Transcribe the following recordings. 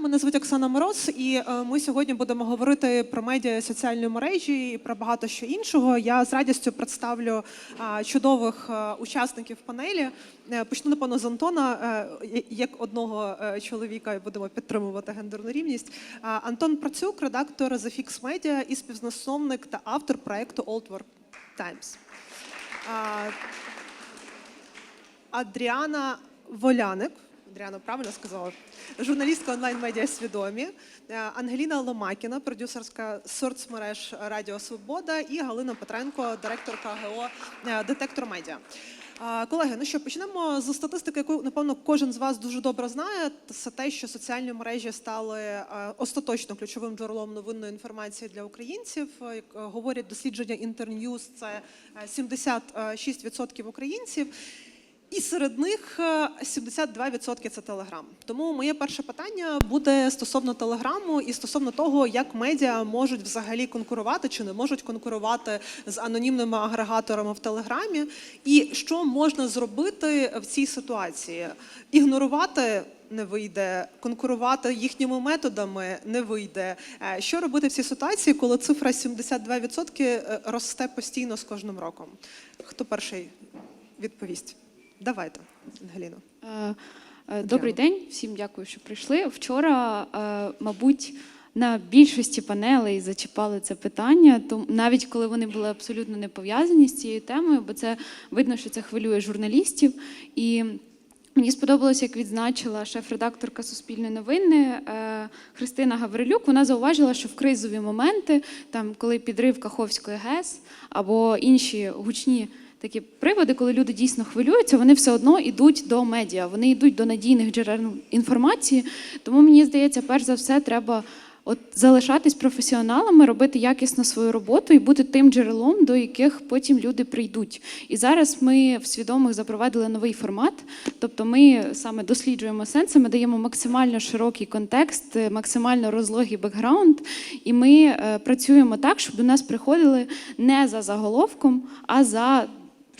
Мене звуть Оксана Мороз, і е, ми сьогодні будемо говорити про медіа соціальні мережі і про багато що іншого. Я з радістю представлю чудових е, учасників панелі. Е, Почну напевно з Антона, як одного чоловіка, будемо підтримувати гендерну рівність. Антон Працюк, редактор The Fix Media і співзасновник та автор проекту Old Work Times. Адріана Воляник. Адріана правильно сказала. Журналістка онлайн-медіа свідомі, Е, Ангеліна Ломакіна, продюсерська соцмереж Радіо Свобода, і Галина Петренко, директорка ГО е, Детектор Медіа. Е, Колеги, ну що почнемо з статистики, яку напевно кожен з вас дуже добре знає. Це те, що соціальні мережі стали остаточно ключовим джерелом новинної інформації для українців. Як говорять дослідження Інтерньюз, це е, 76% українців. І серед них е, 72% це Телеграм. Тому моє перше питання буде стосовно Телеграму і стосовно того, як медіа можуть взагалі конкурувати чи не можуть конкурувати з анонімними агрегаторами в Телеграмі, і що можна зробити в цій ситуації? Ігнорувати не вийде, конкурувати їхніми методами не вийде. Е, Що робити в цій ситуації, коли цифра 72% е, росте постійно з кожним роком? Хто перший відповість? Давайте, Ангеліно. Е, е, Добрий день, всім дякую, що прийшли. Вчора, е, мабуть, на більшості панелей зачіпали це питання, то навіть коли вони були абсолютно не пов'язані з цією темою, бо це видно, що це хвилює журналістів. І мені сподобалось, як відзначила шеф-редакторка Суспільної новини Христина Гаврилюк. Вона зауважила, що в кризові моменти, там коли підрив Каховської ГЕС або інші гучні такі приводи, коли люди дійсно хвилюються, вони все одно йдуть до медіа, вони йдуть до надійних джерел інформації. Тому мені здається, перш за все, треба от залишатись професіоналами, робити якісно свою роботу і бути тим джерелом, до яких потім люди прийдуть. І зараз ми в свідомих запровадили новий формат. Тобто, ми саме досліджуємо сенси, ми даємо максимально широкий контекст, максимально розлогий бекграунд, і ми е, працюємо так, щоб до нас приходили не за заголовком, а за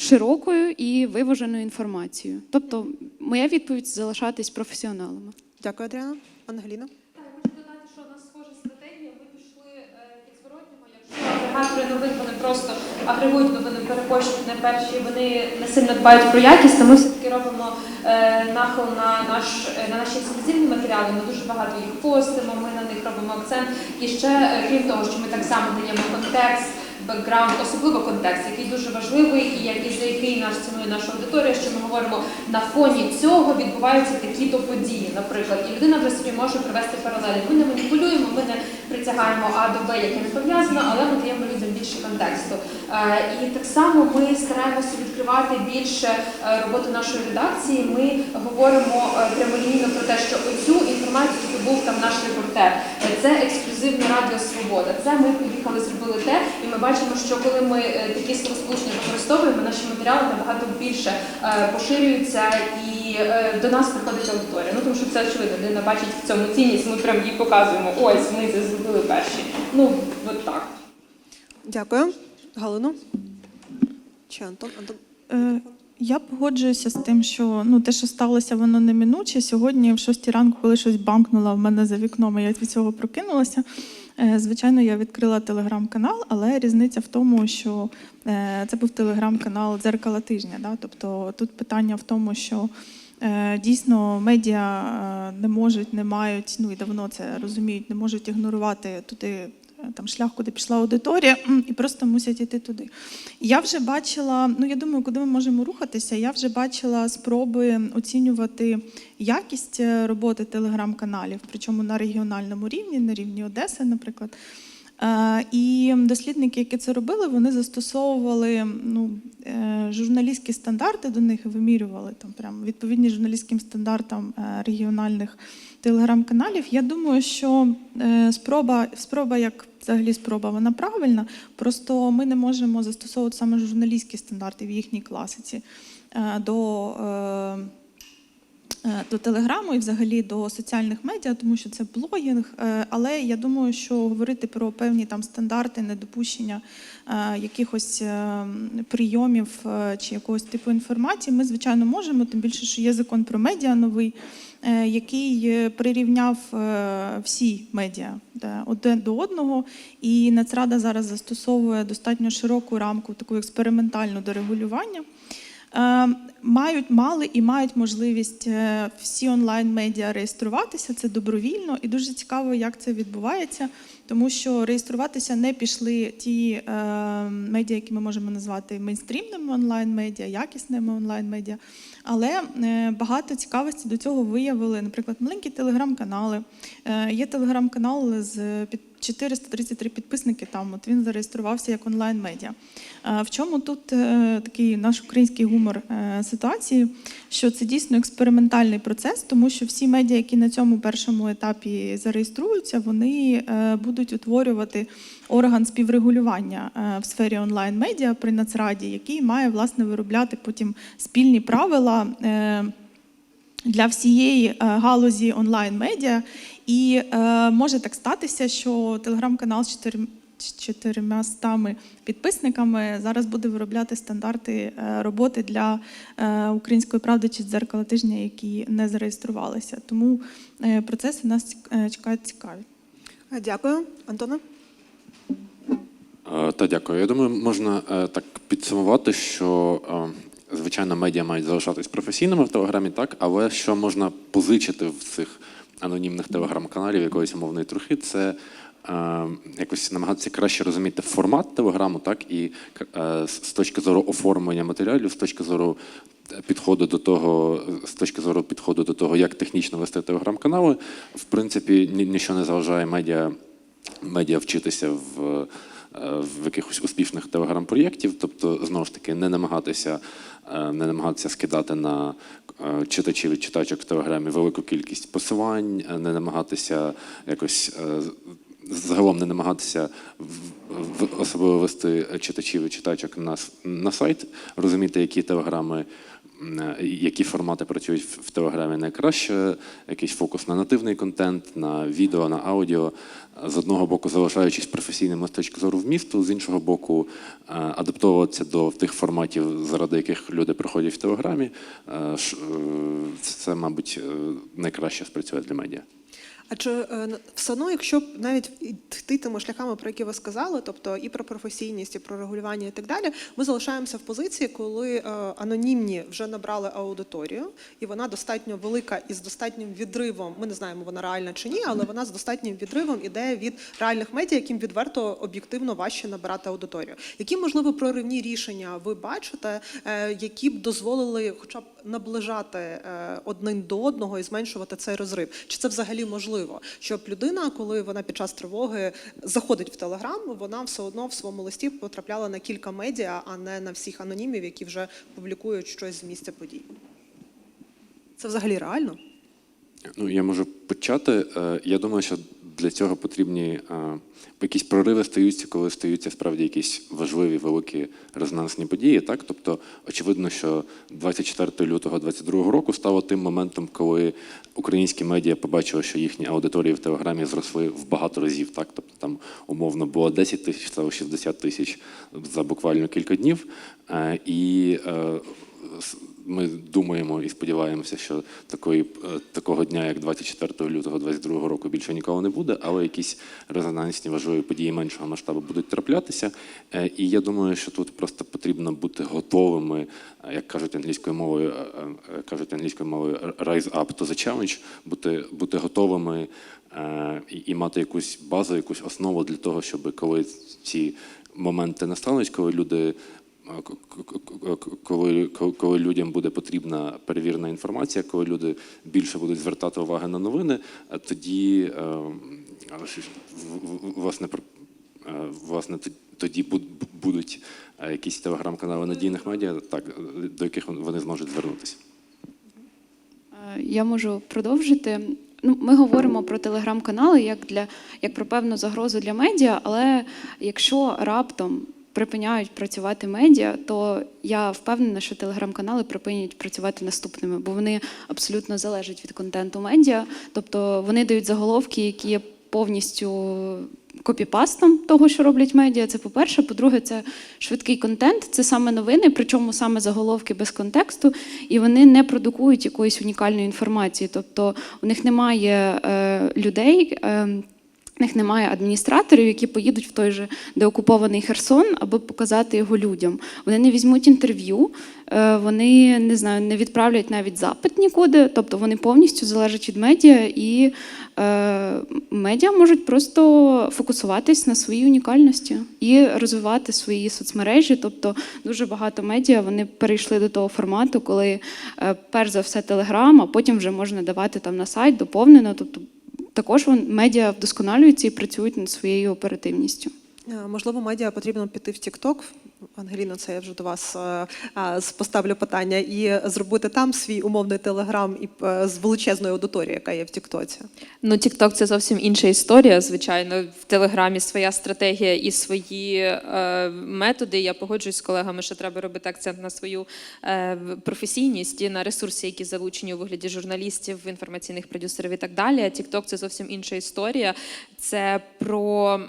широкою і виваженою інформацією. Тобто, моя відповідь залишатись професіоналами. Дякую, Адріана. Ангеліна. Так, хочу додати, що у нас схожа стратегія. Ми пішли е, від зворотнього. Якщо агрегатори новин вони просто агрегують новини, перепощують на перші, вони не сильно дбають про якість, то ми все-таки робимо е, нахил на, наш, е, на наші ексклюзивні матеріали. Ми дуже багато їх постимо, ми на них робимо акцент. І ще, крім того, що ми так само даємо контекст. Бекграунд, особливо контекст, який дуже важливий, і який за який наш цінує наша аудиторія, що ми говоримо на фоні цього відбуваються такі-то події, наприклад, і людина вже собі може привести паралелі. Ми не маніпулюємо, ми не притягаємо А до Б, яке не пов'язано, але ми даємо людям більше контексту. Е, І так само ми стараємося відкривати більше е, роботу нашої редакції. Ми говоримо е, прямолінійно про те, що оцю інформацію яку був там наш репортер. Це ексклюзивне Радіо Свобода. Це ми поїхали, зробили те, ми бачимо, що коли ми е, такі словосполучення використовуємо, наші матеріали набагато більше е, поширюються і е, до нас приходить аудиторія. Ну тому що це очевидно, людина бачить в цьому цінність. Ми прям їй показуємо. Ось ми це зробили перші. Ну от так. Дякую. Галину. Чи Антон? Антон. Е, Я погоджуюся з тим, що ну те, що сталося, воно неминуче. Сьогодні, в 6 ранку, коли щось банкнуло в мене за вікном, і я від цього прокинулася. Е, Звичайно, я відкрила телеграм-канал, але різниця в тому, що е, це був телеграм-канал Дзеркала тижня. Да? Тобто тут питання в тому, що е, дійсно медіа не можуть, не мають, ну і давно це розуміють, не можуть ігнорувати туди там шлях, куди пішла аудиторія, і просто мусять іти туди. Я вже бачила, ну я думаю, куди ми можемо рухатися. Я вже бачила спроби оцінювати якість е, роботи телеграм-каналів, причому на регіональному рівні, на рівні Одеси, наприклад. Е, І дослідники, які це робили, вони застосовували ну, е, журналістські стандарти до них і вимірювали там прям відповідні журналістським стандартам е, регіональних телеграм-каналів. Я думаю, що спроба, спроба як взагалі спроба, вона правильна. Просто ми не можемо застосовувати саме журналістські стандарти в їхній класиці до. Е, до телеграму і взагалі до соціальних медіа, тому що це блогінг. Е, Але я думаю, що говорити про певні там стандарти, недопущення е, якихось прийомів чи якогось типу інформації, ми звичайно можемо, тим більше, що є закон про медіа новий, який прирівняв всі медіа один до одного. І Нацрада зараз застосовує достатньо широку рамку, таку експериментальну до регулювання. Е, Мають мали і мають можливість е, всі онлайн-медіа реєструватися. Це добровільно і дуже цікаво, як це відбувається, тому що реєструватися не пішли ті е, медіа, які ми можемо назвати мейнстрімними онлайн-медіа, якісними онлайн-медіа. Але е, багато цікавості до цього виявили, наприклад, маленькі телеграм-канали. Е, Є телеграм-канал з під 433 підписники. Там от він зареєструвався як онлайн-медіа. Е, В чому тут е, такий наш український гумор е, ситуації? Що це дійсно експериментальний процес, тому що всі медіа, які на цьому першому етапі зареєструються, вони будуть утворювати орган співрегулювання в сфері онлайн-медіа при Нацраді, який має власне виробляти потім спільні правила. для всієї галузі онлайн-медіа. І е, може так статися, що телеграм-канал з чотирм- 400 підписниками зараз буде виробляти стандарти е, роботи для е, української правди чи дзеркала тижня, які не зареєструвалися. Тому е, процеси нас чекають цікаві. Дякую, Антона. Та дякую. Я думаю, можна так підсумувати, що звичайно медіа мають залишатись професійними в телеграмі, так, але що можна позичити в цих анонімних телеграм-каналів якоїсь умовної трохи, це е, якось намагатися краще розуміти формат телеграму, так, і е, з точки зору оформлення матеріалів, з точки зору е, підходу до того, з точки зору підходу до того, як технічно вести телеграм-канали, в принципі, ні- нічого не заважає медіа медіа вчитися в, в якихось успішних телеграм-проєктів, тобто знову ж таки не намагатися, е, не намагатися скидати на е, читачів і читачок в телеграмі велику кількість посилань, е, не намагатися якось. е, Загалом не намагатися в- особливо вести читачів і читачок на, на сайт, розуміти, які телеграми е, які формати працюють в в Телеграмі найкраще, якийсь фокус на нативний контент, на відео, на аудіо. З одного боку, залишаючись професійними з точки зору вмісту, з іншого боку, е, адаптовуватися до тих форматів, заради яких люди приходять в Телеграмі. Е, е, Це, мабуть, е, найкраще спрацює для медіа. А чи е, все одно, якщо навіть йти тими шляхами, про які ви сказали, тобто і про професійність, і про регулювання, і так далі, ми залишаємося в позиції, коли е, анонімні вже набрали аудиторію, і вона достатньо велика і з достатнім відривом. Ми не знаємо, вона реальна чи ні, але вона з достатнім відривом іде від реальних медіа, яким відверто об'єктивно важче набирати аудиторію. Які можливо проривні рішення ви бачите, е, які б дозволили, хоча б наближати один до одного і зменшувати цей розрив? Чи це взагалі можливо, щоб людина, коли вона під час тривоги заходить в телеграм, вона все одно в своєму листі потрапляла на кілька медіа, а не на всіх анонімів, які вже публікують щось з місця подій? Це взагалі реально? Ну, я можу почати. Е, Я думаю, що для цього потрібні якісь прориви стаються, коли стаються справді якісь важливі великі резонансні події. Так, тобто, очевидно, що 24 лютого 2022 року стало тим моментом, коли українські медіа побачили, що їхні аудиторії в телеграмі зросли в багато разів. Так, тобто там умовно було 10 тисяч, стало 60 тисяч за буквально кілька днів. Е, І е, ми думаємо і сподіваємося, що такої, е, такого дня, як 24 лютого 2022 року, більше ніколи не буде, але якісь резонансні важливі події меншого масштабу будуть траплятися. Е, І я думаю, що тут просто потрібно бути готовими, е, як кажуть англійською мовою, кажуть англійською мовою rise up to the challenge, бути, бути готовими і, і мати якусь базу, якусь основу для того, щоб коли ці моменти настануть, коли люди коли, коли- людям буде потрібна перевірена інформація, коли люди більше будуть звертати увагу на новини, тоді власне власне тоді будуть якісь телеграм-канали надійних медіа, так до яких вони зможуть звернутися. Е, Я можу продовжити. Ну, ми говоримо про телеграм-канали як для як про певну загрозу для медіа, але якщо раптом припиняють працювати медіа, то я впевнена, що телеграм-канали припинять працювати наступними, бо вони абсолютно залежать від контенту медіа. Тобто вони дають заголовки, які є повністю копіпастом того, що роблять медіа. Це по-перше. По-друге, це швидкий контент, це саме новини, причому саме заголовки без контексту, і вони не продукують якоїсь унікальної інформації. Тобто у них немає е, людей. Е, в них немає адміністраторів, які поїдуть в той же деокупований Херсон, аби показати його людям. Вони не візьмуть інтерв'ю, е, вони не знаю, не відправлять навіть запит нікуди. Тобто вони повністю залежать від медіа, і е, медіа можуть просто фокусуватись на своїй унікальності і розвивати свої соцмережі. Тобто дуже багато медіа вони перейшли до того формату, коли е, перш за все телеграм, а потім вже можна давати там на сайт доповнено. Тобто також медіа вдосконалюються і працюють над своєю оперативністю. Е, Можливо, медіа потрібно піти в TikTok. Ангеліно, це я вже до вас е, е, поставлю питання, і зробити там свій умовний телеграм і е, з величезною аудиторією, яка є в Тіктоці. Ну, TikTok – це зовсім інша історія. Звичайно, в Телеграмі своя стратегія і свої методи. Я погоджуюсь з колегами, що треба робити акцент на свою професійність і на ресурси, які залучені у вигляді журналістів, інформаційних продюсерів і так далі. TikTok – це зовсім інша історія. Це про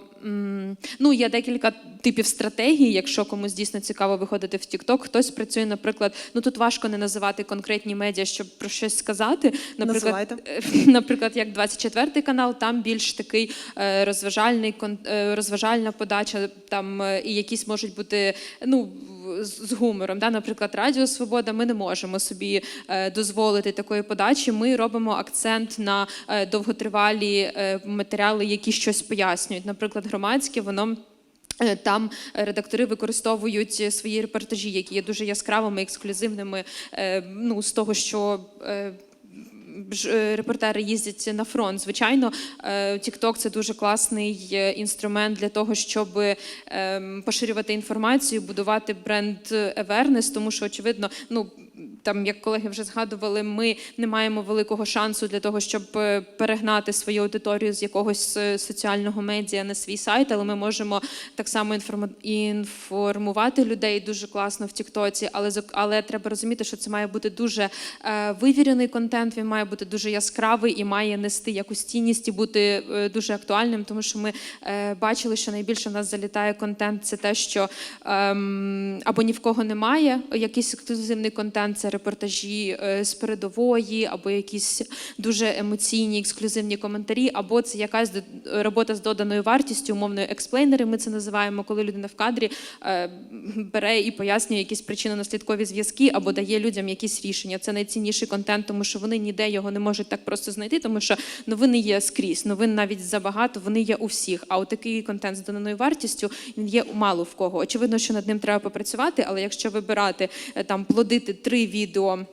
ну, є декілька типів стратегій. Якщо комусь дійсно цікаво виходити в TikTok, хтось працює, наприклад, ну тут важко не називати конкретні медіа, щоб про щось сказати. Наприклад, Називайте. Наприклад, як 24 канал, там більш такий е, розважальний е, розважальна подача, там е, і якісь можуть бути ну. з гумором, да, наприклад, Радіо Свобода, ми не можемо собі дозволити такої подачі. Ми робимо акцент на довготривалі матеріали, які щось пояснюють. Наприклад, громадське воно. Е, Там редактори використовують свої репортажі, які є дуже яскравими, ексклюзивними. е, Ну, з того, що е, е, репортери їздять на фронт. Звичайно, е, TikTok – це дуже класний е, інструмент для того, щоб поширювати інформацію, будувати бренд awareness, тому що очевидно, ну. Там, як колеги вже згадували, ми не маємо великого шансу для того, щоб е, перегнати свою аудиторію з якогось е, соціального медіа на свій сайт, але ми можемо так само інформувати людей дуже класно в Тіктоці. Але але треба розуміти, що це має бути дуже е, вивірений контент. Він має бути дуже яскравий і має нести якусь цінність і бути дуже актуальним, тому що ми бачили, що найбільше в нас залітає контент. Це те, що ем, або ні в кого немає якийсь ексклюзивний контент, це репортажі е, з передової, або якісь дуже емоційні ексклюзивні коментарі, або це якась робота з доданою вартістю, умовно експлейнери. Ми це називаємо, коли людина в кадрі е, бере і пояснює якісь причинно-наслідкові зв'язки, або дає людям якісь рішення. Це найцінніший контент, тому що вони ніде його не можуть так просто знайти, тому що новини є скрізь, новин навіть забагато, вони є у всіх. А от такий контент з доданою вартістю він є мало в кого. Очевидно, що над ним треба попрацювати, але якщо вибирати е, там плодити три відео. individuam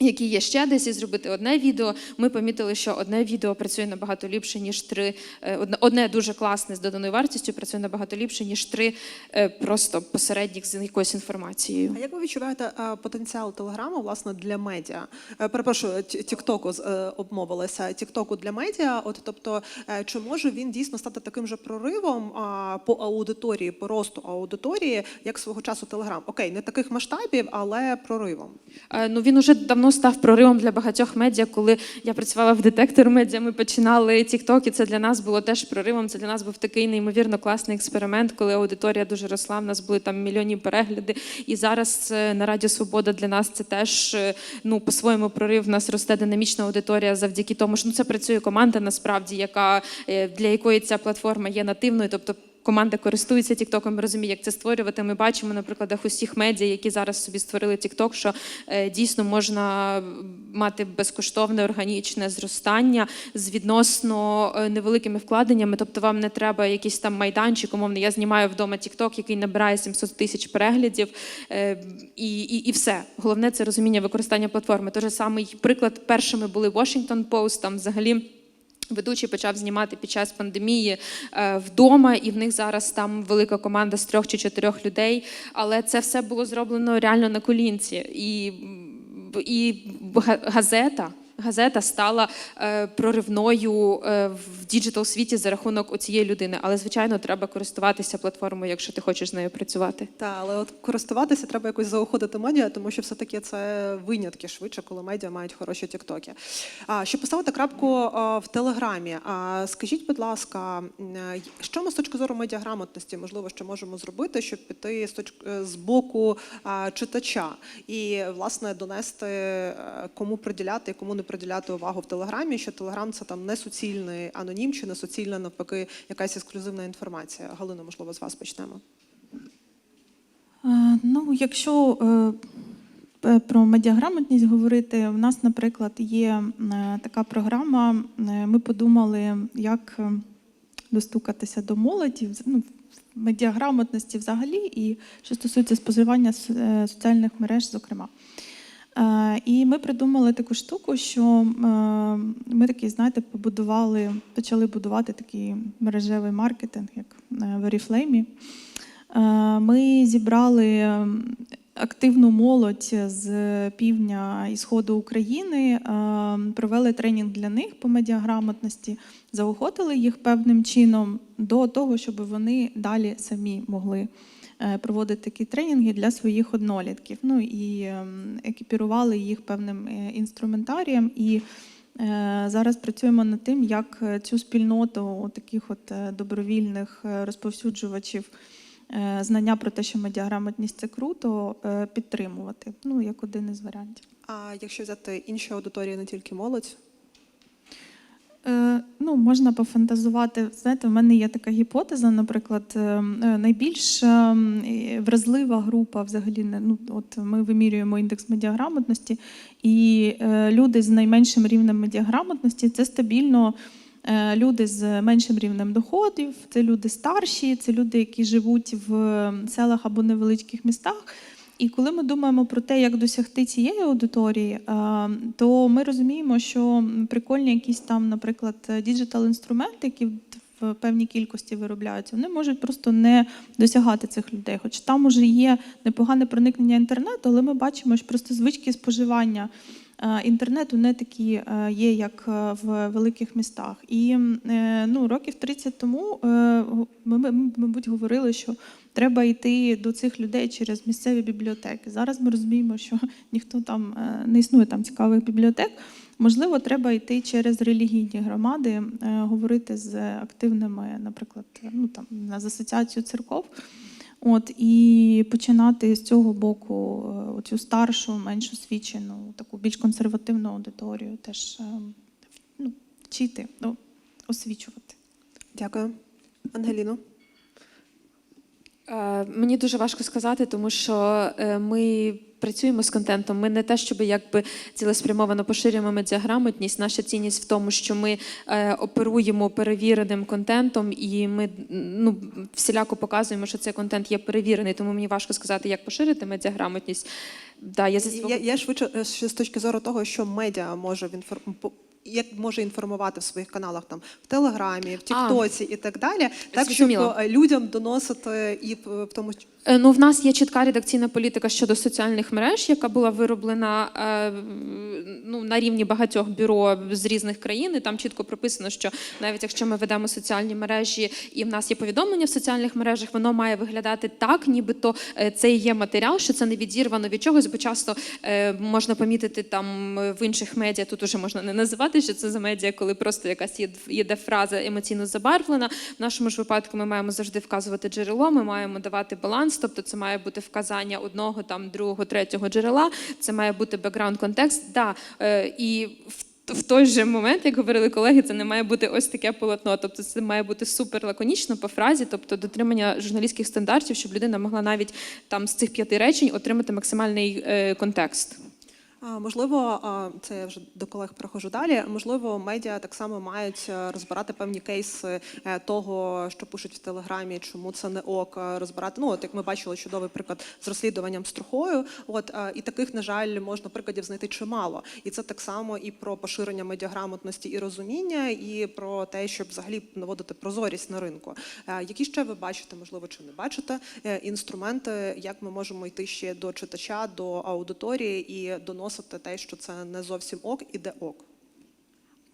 Які є ще десь і зробити одне відео. Ми помітили, що одне відео працює набагато ліпше, ніж три. е, Одне, дуже класне з доданою вартістю працює набагато ліпше, ніж три е, просто посередніх з якоюсь інформацією. А як ви відчуваєте е, потенціал телеграму власне для медіа? Перепрошую, Тіктоку обмовилася. Тіктоку для медіа. От тобто, чи може він дійсно стати таким же проривом по аудиторії, по росту аудиторії, як свого часу Телеграм? Окей, не таких масштабів, але проривом. Ну він уже давно став проривом для багатьох медіа. Коли я працювала в детектор медіа, ми починали TikTok, і це для нас було теж проривом. Це для нас був такий неймовірно класний експеримент, коли аудиторія дуже росла. В нас були там мільйонні перегляди. І зараз е, на Радіо Свобода для нас це теж е, ну по-своєму прорив. В нас росте динамічна аудиторія завдяки тому, що ну це працює команда насправді, яка е, для якої ця платформа є нативною, тобто. Команда користується Тіктоком, розуміє, як це створювати. Ми бачимо на прикладах усіх медіа, які зараз собі створили Тікток, що е, дійсно можна мати безкоштовне органічне зростання з відносно е, невеликими вкладеннями. Тобто вам не треба якийсь там майданчик, умовно. Я знімаю вдома Тікток, який набирає 700 тисяч переглядів, е, і, і, і все. Головне це розуміння використання платформи. Той же самий приклад. Першими були Washington Post, там взагалі. Ведучий почав знімати під час пандемії е, вдома, і в них зараз там велика команда з трьох чи чотирьох людей. Але це все було зроблено реально на колінці. І, і газета газета стала е, проривною е, в діджитал світі за рахунок оцієї людини. Але звичайно, треба користуватися платформою, якщо ти хочеш з нею працювати. Та, але от користуватися треба якось заохотити медіа, тому що все-таки це винятки швидше, коли медіа мають хороші тіктоки. А щоб поставити крапку а, в телеграмі, а, скажіть, будь ласка, е, що ми з точки зору медіаграмотності можливо що можемо зробити, щоб піти з точки з боку читача і власне донести е, кому приділяти кому не приділяти увагу в телеграмі, що телеграм це там не суцільний анонім чи не суцільна навпаки якась ексклюзивна інформація. Галина, можливо, з вас почнемо. Е, Ну, якщо е, е, про медіаграмотність говорити, у нас, наприклад, є така програма. Ми подумали, як достукатися до молоді, ну, медіаграмотності взагалі, і що стосується споживання соціальних мереж, зокрема. Е, І ми придумали таку штуку, що е, ми такий, знаєте, побудували, почали будувати такий мережевий маркетинг, як е, в Oriflame. Ми зібрали активну молодь з півдня і сходу України, провели тренінг для них по медіаграмотності, заохотили їх певним чином до того, щоб вони далі самі могли е, проводити такі тренінги для своїх однолітків. Ну і ем, екіпірували їх певним е, інструментарієм. І Е, Зараз працюємо над тим, як цю спільноту таких от добровільних розповсюджувачів знання про те, що медіаграмотність це круто, підтримувати. Ну, як один із варіантів. А якщо взяти інші аудиторії, не тільки молодь, Ну, можна пофантазувати. Знаєте, в мене є така гіпотеза, наприклад, е, е, найбільш е, е, вразлива група взагалі ну, от ми вимірюємо індекс медіаграмотності, і е, люди з найменшим рівнем медіаграмотності це стабільно. е, Люди з меншим рівнем доходів, це люди старші, це люди, які живуть в селах або невеличких містах. І коли ми думаємо про те, як досягти цієї аудиторії, е, то ми розуміємо, що прикольні якісь там, наприклад, діджитал-інструменти, які в певній кількості виробляються, вони можуть просто не досягати цих людей. Хоч там уже є непогане проникнення інтернету, але ми бачимо, що просто звички споживання. Е, Інтернету не такі е, є, як е, в великих містах. І ну, років 30 тому ми, мабуть, говорили, що треба йти до цих людей через місцеві бібліотеки. Зараз ми розуміємо, що ніхто там не існує там цікавих бібліотек. Можливо, треба йти через релігійні громади, говорити з активними, наприклад, ну там з асоціацію церков. От і починати з цього боку е, цю старшу, менш освічену, таку більш консервативну аудиторію теж е, ну, вчити, ну, освічувати. дякую. Ангеліно. Е, Мені дуже важко сказати, тому що ми працюємо з контентом. Ми не те, щоб якби цілеспрямовано поширюємо медіаграмотність. Наша цінність в тому, що ми е, оперуємо перевіреним контентом, і ми ну всіляко показуємо, що цей контент є перевірений. Тому мені важко сказати, як поширити медіаграмотність. Да, я, зі Я, я швидше е, ще з точки зору того, що медіа може в інформ... по- як може інформувати в своїх каналах там в Телеграмі, в Тіктоці і так далі, так щоб е, людям доносити і е, в тому Ну, в нас є чітка редакційна політика щодо соціальних мереж, яка була вироблена е, ну, на рівні багатьох бюро з різних країн. І там чітко прописано, що навіть якщо ми ведемо соціальні мережі, і в нас є повідомлення в соціальних мережах, воно має виглядати так, нібито е, це є матеріал, що це не відірвано від чогось, бо часто е, можна помітити там е, в інших медіа, тут уже можна не називати, що це за медіа, коли просто якась є фраза емоційно забарвлена. В нашому ж випадку ми маємо завжди вказувати джерело, ми маємо давати баланс, тобто це має бути вказання одного, там другого, третього джерела, це має бути бекграунд контекст. Да, е, і в в той же момент, як говорили колеги, це не має бути ось таке полотно. Тобто це має бути супер лаконічно по фразі, тобто дотримання журналістських стандартів, щоб людина могла навіть там з цих п'яти речень отримати максимальний е, контекст. Можливо, це я вже до колег проходжу далі. Можливо, медіа так само мають е, розбирати певні кейси е, того, що пишуть в телеграмі, чому це не ок, е, розбирати. Ну, от як ми бачили, чудовий приклад з розслідуванням струхою. От і таких, на жаль, можна прикладів знайти чимало. І це так само і про поширення медіаграмотності і розуміння, і про те, щоб взагалі наводити прозорість на ринку. Які ще ви бачите, можливо, чи не бачите інструменти, як ми можемо йти ще до читача, до аудиторії і доносити доносити те, що це не зовсім ок, і де ок.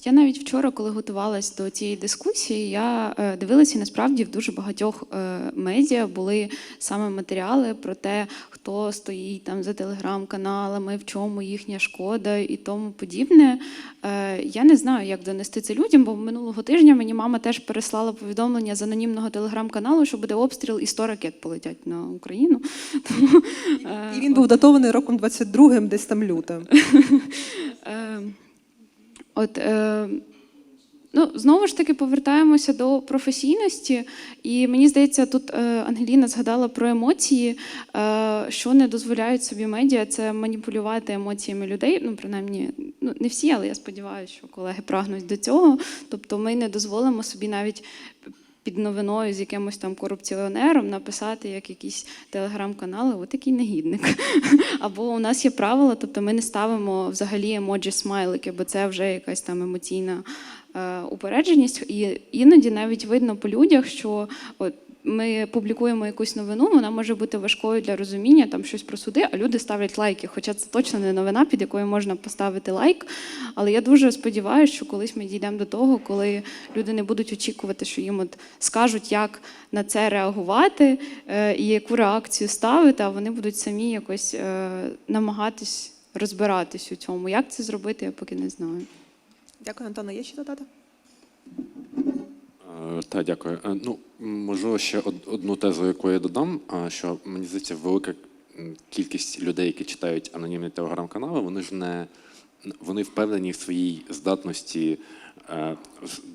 Я навіть вчора, коли готувалась до цієї дискусії, я е, дивилася, і насправді в дуже багатьох е, медіа були саме матеріали про те, хто стоїть там за телеграм-каналами, в чому їхня шкода і тому подібне. Е, Я не знаю, як донести це людям, бо минулого тижня мені мама теж переслала повідомлення з анонімного телеграм-каналу, що буде обстріл і 100 ракет полетять на Україну. І він був датований роком 22-м, десь там лютим. От, е, ну, знову ж таки, повертаємося до професійності. І мені здається, тут е, Ангеліна згадала про емоції, е, що не дозволяють собі медіа, це маніпулювати емоціями людей. Ну, принаймні, ну, не всі, але я сподіваюся, що колеги прагнуть до цього. Тобто ми не дозволимо собі навіть під новиною з якимось там корупціонером написати як якісь телеграм-канали, от такий негідник. Або у нас є правила, тобто ми не ставимо взагалі емоджі смайлики, бо це вже якась там емоційна е, упередженість. І іноді навіть видно по людях, що от, ми публікуємо якусь новину, вона може бути важкою для розуміння, там щось про суди, а люди ставлять лайки. Хоча це точно не новина, під якою можна поставити лайк. Але я дуже сподіваюся, що колись ми дійдемо до того, коли люди не будуть очікувати, що їм от скажуть, як на це реагувати е, і яку реакцію ставити, а вони будуть самі якось е, намагатись розбиратись у цьому. Як це зробити, я поки не знаю. Дякую, Антона. Є ще додати? Так, дякую. Е, Ну, можливо, ще одну тезу, яку я додам, що мені здається, велика кількість людей, які читають анонімні телеграм-канали, вони ж не вони впевнені в своїй здатності е,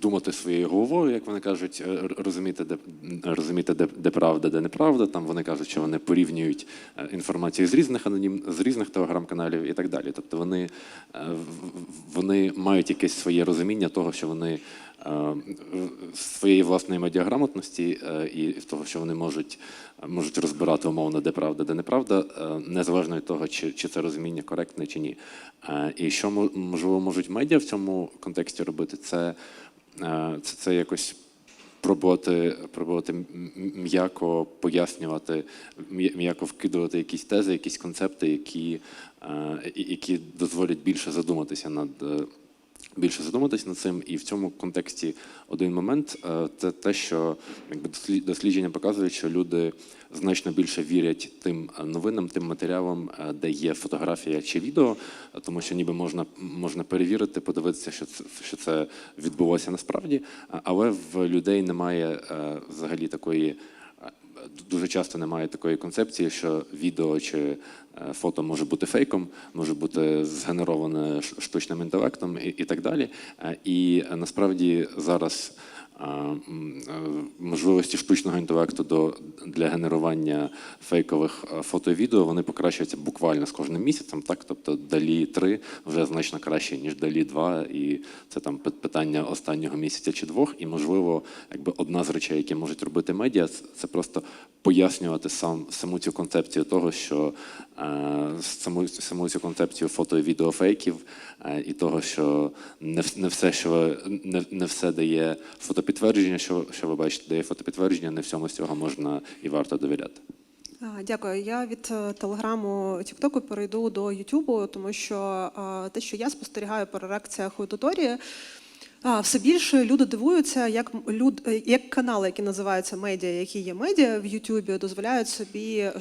думати своєю головою, як вони кажуть, е, розуміти, де розуміти, де, де правда, де неправда. Там вони кажуть, що вони порівнюють інформацію з різних анонім з різних телеграм-каналів і так далі. Тобто вони, вони мають якесь своє розуміння того, що вони своєї власної медіаграмотності е, і того, що вони можуть, можуть розбирати умовно, де правда, де неправда, е, незалежно від того, чи, чи це розуміння коректне чи ні. Е, І що можливо можуть медіа в цьому контексті робити, це, е, це, це якось. Пробувати, пробувати м'яко пояснювати, м'я- м'яко вкидувати якісь тези, якісь концепти, які, е, які дозволять більше задуматися над е, більше задуматись над цим. І в цьому контексті один момент е, це те, що якби дослід- дослідження показують, що люди значно більше вірять тим е, новинам, тим матеріалам, е, де є фотографія чи відео, тому що ніби можна, можна перевірити, подивитися, що це, що це відбулося насправді, але в людей немає взагалі такої. Дуже часто немає такої концепції, що відео чи е, фото може бути фейком, може бути згенероване штучним інтелектом і, і так далі. Е, І насправді зараз можливості штучного інтелекту до, для генерування фейкових е, фото і відео вони покращуються буквально з кожним місяцем. Так, тобто далі 3 вже значно краще ніж далі 2, і це там питання останнього місяця чи двох. І можливо, якби одна з речей, які можуть робити медіа, це- просто пояснювати сам саму цю концепцію того, що е, саму, саму цю концепцію фото і відеофейків, е, і того, що не, не все, що не, не все дає фотопідтвердження, що, що ви бачите, дає фотопідтвердження, не всьому з цього можна і варто довіряти. Дякую. Я від е, телеграму Тіктоку перейду до Ютубу, тому що е, те, що я спостерігаю по реакціях аудиторії, а, все більше люди дивуються, як люд, як канали, які називаються медіа, які є медіа в Ютубі, дозволяють собі е,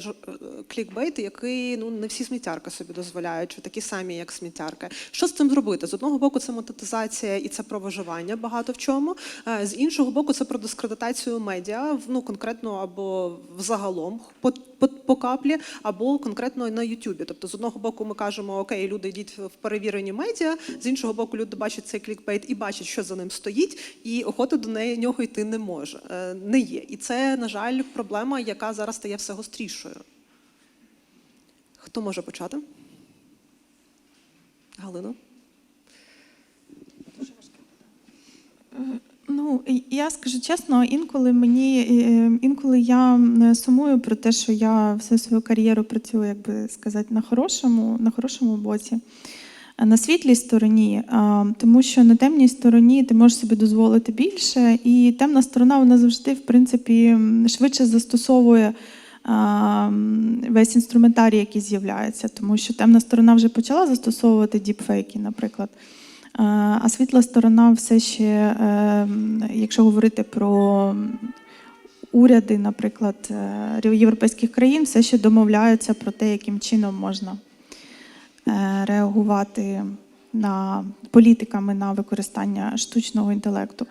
клікбейт, який ну не всі сміттярки собі дозволяють, чи такі самі, як сміттярки. Що з цим зробити? З одного боку, це монетизація і це про виживання багато в чому. Е, З іншого боку, це про дискредитацію медіа, ну конкретно або взагалом по, по, по каплі, або конкретно на Ютубі. Тобто, з одного боку, ми кажемо, окей, люди йдіть в перевірені медіа, з іншого боку, люди бачать цей клікбейт і бачать, що за ним стоїть, і охоти до неї нього йти не може, е, не є. І це, на жаль, проблема, яка зараз стає все гострішою. Хто може почати? Галина? Ну, я скажу чесно, інколи мені е, інколи я сумую про те, що я всю свою кар'єру працюю, як би сказати, на хорошому, на хорошому боці, на світлій стороні, тому що на темній стороні ти можеш собі дозволити більше, і темна сторона вона завжди, в принципі, швидше застосовує весь інструментарій, який з'являється, тому що темна сторона вже почала застосовувати діпфейки, наприклад. А, світла сторона все ще, е, якщо говорити про уряди, наприклад, е, європейських країн, все ще домовляються про те, яким чином можна реагувати на політиками на використання штучного інтелекту.